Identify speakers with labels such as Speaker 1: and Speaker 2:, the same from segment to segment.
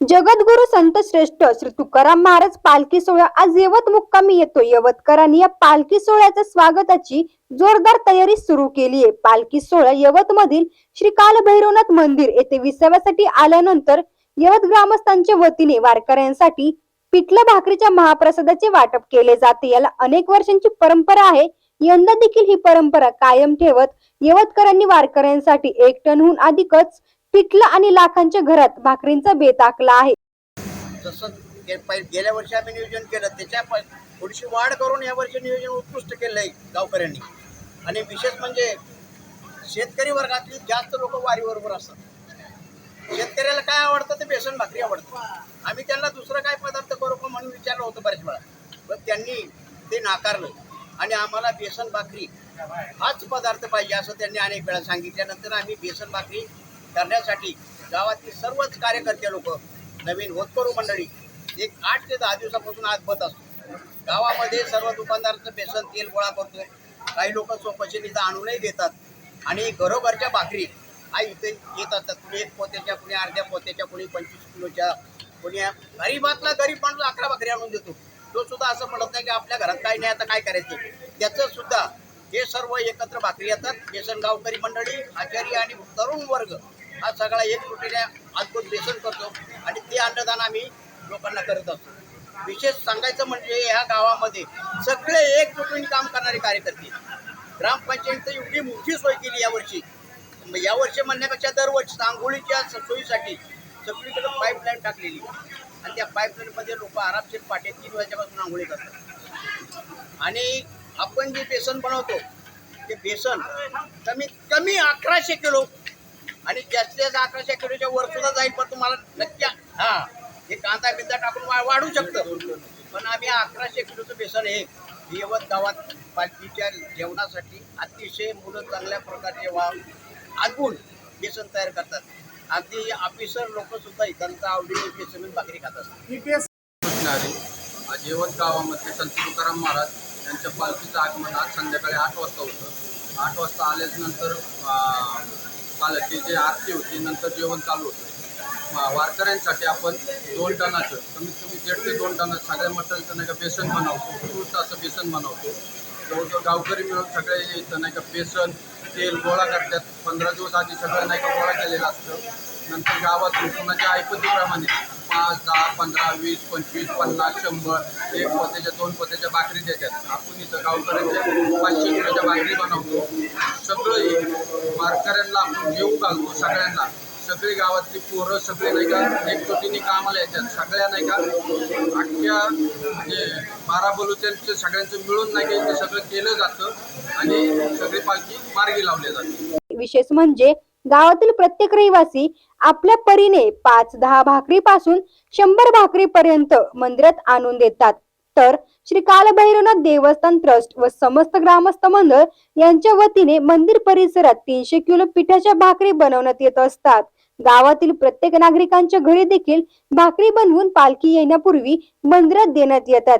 Speaker 1: जगद्गुरु संत श्रेष्ठ श्री तुकाराम महाराज पालखी सोहळा आज यवत मुक्कामी येतो. यवतकरांनी या पालखी सोहळ्याच्या स्वागताची जोरदार तयारी सुरू केली आहे. पालखी सोहळा यवत मधील श्री कालभैरवनाथ मंदिर येथे विसाव्यासाठी आल्यानंतर यवत ग्रामस्थांच्या वतीने वारकऱ्यांसाठी पिठलं भाकरीच्या महाप्रसादाचे वाटप केले जाते. याला अनेक वर्षांची परंपरा आहे. यंदा देखील ही परंपरा कायम ठेवत यवतकरांनी वारकऱ्यांसाठी एक टनहून अधिकच पिठलं आणि लाखांच्या घरात भाकरींचा बेत आखला आहे.
Speaker 2: जसं गे- गेल्या वर्षी आम्ही नियोजन केलं त्याच्या थोडीशी वाढ करून या वर्षी नियोजन उत्कृष्ट केलं आहे गावकऱ्यांनी. आणि विशेष म्हणजे शेतकरी वर्गातली जास्त लोक वारीबरोबर असतात. शेतकऱ्याला काय आवडतं ते बेसन भाकरी आवडतं. आम्ही त्यांना दुसरं काय पदार्थ करू का म्हणून विचारलं होतं बऱ्याच वेळा. पण त्यांनी ते नाकारलं. आणि आम्हाला बेसन भाकरी हाच पदार्थ पाहिजे असं त्यांनी अनेक वेळा सांगितल्यानंतर आम्ही बेसन भाकरी करण्यासाठी गावातील सर्वच कार्यकर्ते लोक नवीन होतकरू मंडळी एक आठ ते दहा दिवसापासून आज बत असतो. गावामध्ये सर्व दुकानदारांचं बेसन तेल गोळा करतोय काही लोक सोपशीनीचा आणूनही देतात. आणि घरोघरच्या भाकरी हा इथे येत असतात. कुणी एक पोत्याच्या कुणी अर्ध्या पोत्याच्या कुणी पंचवीस किलोच्या कुणी गरीबातला गरीब माणूस अकरा भाकरी आणून देतो. तो सुद्धा असं म्हणत नाही की आपल्या घरात काही नाही आता काय करायचं? त्याचं सुद्धा हे सर्व एकत्र भाकरी येतात. बेसन गावकरी मंडळी आचार्य आणि तरुण वर्ग हा सगळा एक तुटीने अद्भुत बेसन करतो आणि ते अन्नदान आम्ही लोकांना करत असतो. विशेष सांगायचं म्हणजे ह्या गावामध्ये सगळे एकजुटीने काम करणारे कार्यकर्ते. ग्रामपंचायत एवढी मोठी सोय केली यावर्षी. यावर्षी म्हणण्यापेक्षा दरवर्षी आंघोळीच्या सोयीसाठी सगळीकडे पाईपलाईन टाकलेली. आणि त्या पाईपलाईनमध्ये लोक आरामशीर पाटे तीन वाजल्यापासून आंघोळी करतात. आणि आपण जे बेसन बनवतो ते बेसन कमीत कमी अकराशे किलो आणि जास्तीत जास्त अकराशे किलोच्या वर सुद्धा जाईल पण तुम्हाला नक्की हा हे कांदा बिंदा टाकून वाढू शकतं. पण आम्ही अकराशे किलोचं बेसन हे यवत गावात पालखीच्या जेवणासाठी अतिशय मुलं चांगल्या प्रकारचे वा आगून बेसन तयार करतात. अगदी ऑफिसर लोक सुद्धा त्यांचा आवडीने बेसन आणि भाकरी खात असतात.
Speaker 3: यवत गावामध्ये संत तुकाराम महाराज यांच्या पालखीचं आगमन आज संध्याकाळी आठ वाजता होतं. आठ वाजता आल्यानंतर अं, जे आरती होती नंतर जेवण चालू होतं. वारकऱ्यांसाठी आपण दोन टनाचं कमीत कमी दीड ते दोन टनाचं सगळ्या मटलचं नाही का बेसन बनवतो उत्कृष्ट असं बेसन बनवतो. जवळजवळ गावकरी मिळून सगळे इथं नाही का बेसन तेल गोळा करतात. पंधरा दिवस आधी सगळं नाही का गोळा केलेलं असतं. नंतर गावातून कुणाच्या ऐपतीप्रमाणे पाच दहा पंधरा वीस पंचवीस पन्नास शंभर एक पोत्याच्या दोन पोत्याच्या भाकरी देतात आपण इथं गावकऱ्यांच्या पाचशे किलोच्या भाकरी बनवतो. सगळं वारकऱ्यांना आपण घेऊ घालतो सगळ्यांना. सगळी गावातली पोरं सगळे नाही का एकजुटीने कामाला येतात. सगळ्या नाही का अख्ख्या म्हणजे बारा बलुत्यांचं सगळ्यांचं मिळून नाही का इथं सगळं केलं जातं आणि सगळी पालखी मार्गी लावली जाते.
Speaker 1: विशेष म्हणजे गावातील प्रत्येक रहिवासी आपल्या परीने पाच दहा भाकरी पासून शंभर भाकरी पर्यंत मंदिरात आणून देतात. तर श्री कालभैरवनाथ देवस्थान ट्रस्ट व समस्त ग्रामस्थ मंडळ यांच्या वतीने मंदिर परिसरात तीनशे किलो पिठाच्या भाकरी बनवण्यात येत असतात. गावातील प्रत्येक नागरिकांच्या घरी देखील भाकरी बनवून पालखी येण्यापूर्वी मंदिरात देण्यात येतात.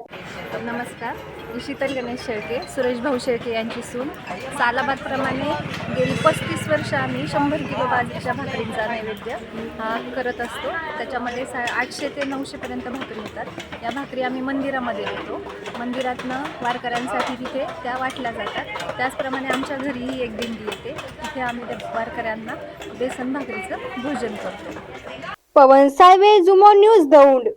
Speaker 4: नमस्कार मी शीतल गणेश शेळके सुरेश भाऊ शेळके यांची सून. सालाबादप्रमाणे गेली पस्तीस वर्ष आम्ही शंभर किलो बाजरीच्या भाकरींचा नैवेद्य हा करत असतो. त्याच्यामध्ये सा आठशे ते नऊशेपर्यंत भाकरी होतात या भाकरी आम्ही मंदिरामध्ये देतो. मंदिरातनं वारकऱ्यांसाठी तिथे त्या वाटल्या जातात. त्याचप्रमाणे आमच्या घरीही एक दिंडी इथे आम्ही त्या वारकऱ्यांना बेसन भाकरीचं भोजन करतो.
Speaker 1: पवन साळवे जुमो न्यूज दौंड.